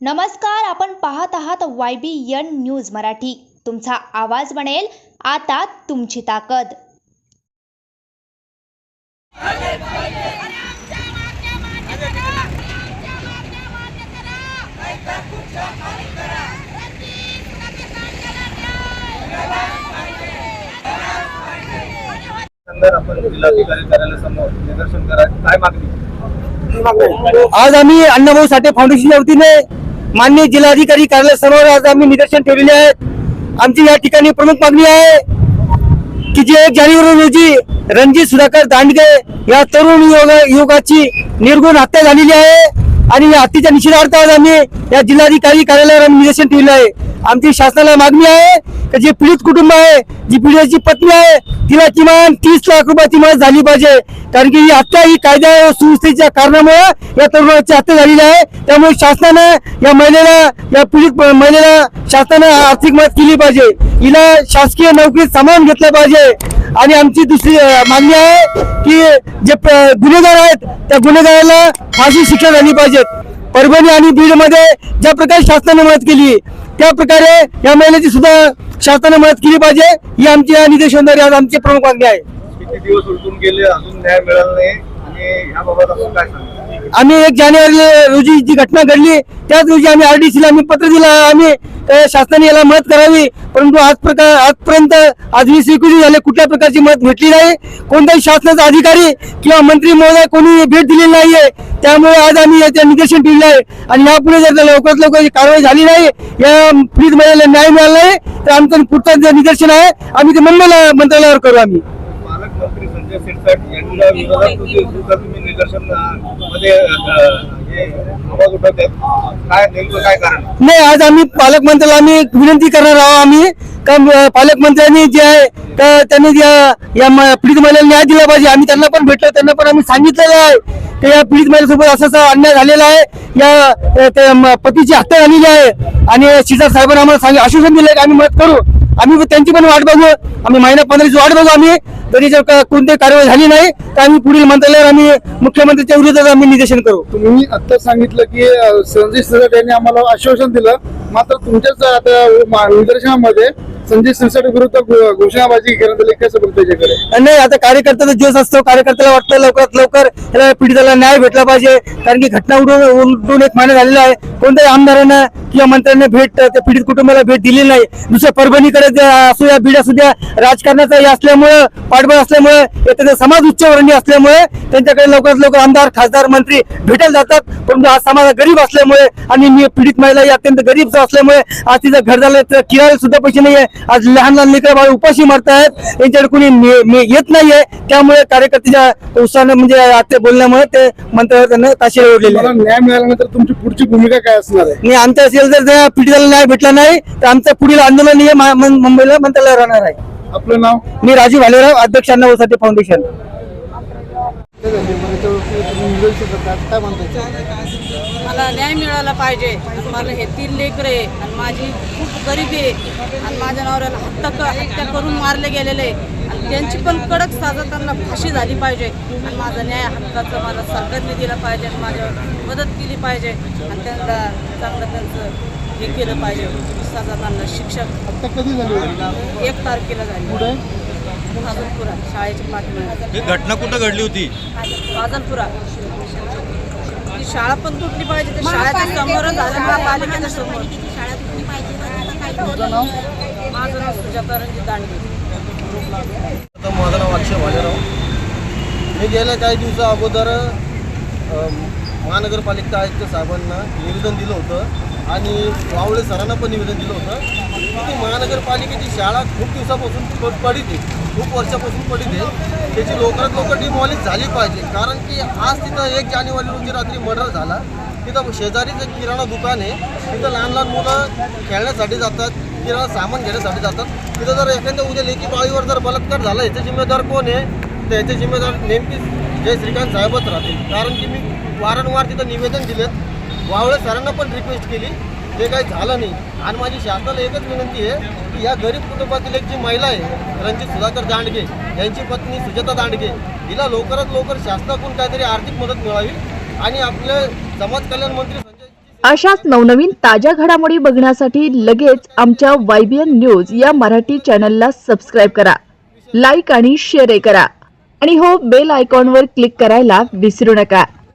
नमस्कार आपण पाहत आहात Y B N news Marathi. तुमचा आवाज बनेल आता तुमची ताकद अरे आमच्या मागण्या मान्य करा आमच्या मागण्या मान्य करा रणजित सुनाके कांद्याला न्याय आपण जिल्हाधिकारी कार्यालयासमोर निदर्शन काय मागणी? आज आम्ही अण्णाभाऊ साठे फाउंडेशनच्या वतीने मान्य जिल्हाधिकारी कार्यालयासमोर आज आम्ही निदर्शन ठेवलेले आहेत आमची या ठिकाणी प्रमुख मागणी आहे की जे एक जानेवारी रोजी रणजित सुधाकर दांडगे या तरुण युवक युवकाची निर्गुण हत्या झालेली आहे आणि या हत्तीच्या निषेधार्थ आज आम्ही या जिल्हाधिकारी कार्यालयावर आम्ही निदर्शन ठेवलं आहे. आमची शासनाला मागणी आहे की जे पीडित कुटुंब आहे जी पीडिताची पत्नी आहे तिला किमान तीस लाख रुपयाची मदत झाली पाहिजे. कारण की ही हत्या ही कायदा व सुव्यवस्थेच्या कारणामुळे या तरुणाची हत्या झालेली आहे. त्यामुळे शासनानं या महिलेला या पीडित महिलेला शासनानं आर्थिक मदत केली पाहिजे. हिला शासकीय नोकरीत सामावून घेतलं पाहिजे. आणि आमची दुसरी मागणी आहे की जे प- गुन्हेगार आहेत त्या गुन्हेगाराला फाशी शिक्षा झाली पाहिजेत परभणी आणि बीडमध्ये ज्या प्रकारे शासनाने मदत केली त्या प्रकारे या महिलेची सुद्धा शासनाने मदत केली पाहिजे ही आमची या निदर्शनद्वारे आज आमची प्रमुख मागणी आहे. किती दिवस उलटून गेले अजून न्याय मिळाला नाही आणि याबाबत आपण काय सांगतो आम्ही एक जानेवारी रोजी जी घटना घडली. त्याच रोजी आम्ही आरडीसीला आम्ही पत्र दिलं. आम्ही शासनाने याला मदत करावी. परंतु आज प्रकार आजपर्यंत आजही स्वीकृती झाले. कुठल्या प्रकारची मदत भेटली नाही. कोणताही शासनाचा अधिकारी किंवा मंत्री महोदय कोणी भेट दिलेली नाहीये. त्यामुळे आज आम्ही याचे निदर्शन ठेवलं आहे. आणि यापुढे जर लवकरात लवकर कारवाई झाली नाही या फ्रीज महिलेला न्याय मिळाला नाही तर आमचं पुढचं जे निदर्शन आहे आम्ही ते मंडळ मंत्रालयावर करू आम्ही. संजय शिरसाट यांच्या विरोधात सुद्धा तुम्ही निदर्शनमध्ये आवाज काय नेमकं काय कारण? नाही आज आम्ही पालकमंत्र्याला आम्ही विनंती करणार आहोत आम्ही. का पालकमंत्र्यांनी जे आहे तर त्यांनी या- या पीडित महिलेला न्याय दिला पाहिजे. आम्ही त्यांना पण भेटलो त्यांना पण आम्ही सांगितलेलं आहे. की या पीडित महिलेसोबत असं असं अन्याय झालेला आहे. या त्या पतीची हत्या झालेली आहे. आणि शिजार साहेबांना आम्हाला सांग आश्वासन दिलं की आम्ही मदत करू. आम्ही त्यांची पण वाट बघू. आम्ही महिना पंधराची वाट बघू आम्ही. तरी जर का कोणतीही कारवाई झाली नाही तर आम्ही पुढील मंत्रालयावर आम्ही मुख्यमंत्र्यांच्या विरोधात आम्ही निदर्शन करू. तुम्ही आता सांगितलं की संजय सिरसाट यांनी आम्हाला आश्वासन दिलं. मात्र तुमच्याच आता निदर्शनामध्ये संजय सिरसाट विरुद्ध घोषणाबाजी करण्यात आली कसं बघतो त्याच्याकडे नाही आता कार्यकर्त्याचा जोश असतो. कार्यकर्त्याला वाटतं लवकरात लवकर याला पीडिताला न्याय भेटला पाहिजे. कारण की घटना उडून उलटून एक महिना झालेला आहे. कोणत्याही आमदारांना किंवा मंत्र्यांना भेट त्या पीडित कुटुंबाला भेट दिली नाही. दुसऱ्या परभणीकडे असू द्या बीड असू द्या राजकारणाचा असल्यामुळे असल्यामुळं पाठबळ असल्यामुळे त्याचा समाज उच्चवर्णीय असल्यामुळे त्यांच्याकडे लवकरात लवकर आमदार खासदार मंत्री भेटायला जातात. परंतु हा समाज गरीब असल्यामुळे आणि मी पीडित महिला ही अत्यंत गरीब असल्यामुळे आज तिचं घर झालं तर सुद्धा पैसे नाहीये. आज लहान लहान लेकर बाळ उपाशी मारतायत. त्यांच्याकडे कुणी ने- येत नाहीये. त्यामुळे कार्यकर्त्याच्या उत्साहानं म्हणजे आता बोलण्यामुळे ते मंत्र्यावर त्यांना ताशेरे ओढलेले न्याय मिळाल्यानंतर तुमची पुढची भूमिका काय असणार आहे? आणि आमच्या असेल जर त्या पीडिताला न्याय भेटला नाही तर आमचं पुढील आंदोलन हे मुं- मुंबईला मंत्रालयावर राहणार आहे. आपलं नाव? मी राजू भालेराव अध्यक्ष अण्णाभाऊ फाउंडेशन मला न्याय मिळाला पाहिजे. मला हे तीन लेकरे आणि माझी खूप गरिबी आहे. आणि माझ्या नवऱ्याला हत्या क- हत्या करून मारले गेलेले आहे. त्यांची पण कडक साजा त्यांना फाशी झाली पाहिजे. आणि माझा न्याय हक्काचं मला सरकारने दिला पाहिजे आणि माझ्यावर मदत केली पाहिजे. आणि त्यांना चांगलं त्यांचं हे केलं पाहिजे. सजा त्यांना शिक्षक आता कधी झाली एक तारखेला झाली. पुढे फाजलपुरा शाळेच्या पाठीमागे. ही घटना कुठं घडली होती? फाजलपुरा ती शाळा पण तुटली पाहिजे. ते शाळेच्या समोरच झालं. महापालिकेच्या समोर. माझं नाव सुजाता रणजित दांडगे. आता माझं नाव अक्षय भालेराव. मी गेल्या काही दिवसा अगोदर महानगरपालिका आयुक्त साहेबांना निवेदन दिलं होतं आणि वावळे सरांना पण निवेदन दिलं होतं. की ती महानगरपालिकेची शाळा खूप दिवसापासून पडित आहे. खूप वर्षापासून पडित आहे. त्याची लवकरात लवकर डिमॉलिश झाली पाहिजे. कारण की आज तिथं एक जानेवारी रोजी रात्री मर्डर झाला. तिथं शेजारीच एक किराणा दुकान आहे. तिथं लहान लहान मुलं खेळण्यासाठी जातात. किराणा सामान घेण्यासाठी जातात. तिथं जर एखाद्या उद्या लेखी पाळीवर जर बलात्कार झाला याचे जिम्मेदार कोण आहे? तर याचे जिम्मेदार नेमकीच जय श्रीकांत साहेबच राहतील. कारण की मी वारंवार तिथं निवेदन दिलेत वावळे सरांना पण रिक्वेस्ट केली. ते काही झालं नाही. आणि माझी शासनाला एकच विनंती आहे की या गरीब कुटुंबातील एक जी महिला आहे रणजित सुधाकर दांडगे यांची पत्नी सुजाता दांडगे हिला लवकरात लवकर शासनाकडून काहीतरी आर्थिक मदत मिळावी आणि आपले समाज कल्याण मंत्री अशाच नवनवीन ताज्या घडामोडी बघण्यासाठी लगेच आमच्या वायबीएन न्यूज या मराठी चॅनलला सबस्क्राईब करा लाईक आणि शेअर करा. आणि हो बेल आयकॉनवर क्लिक करायला विसरू नका.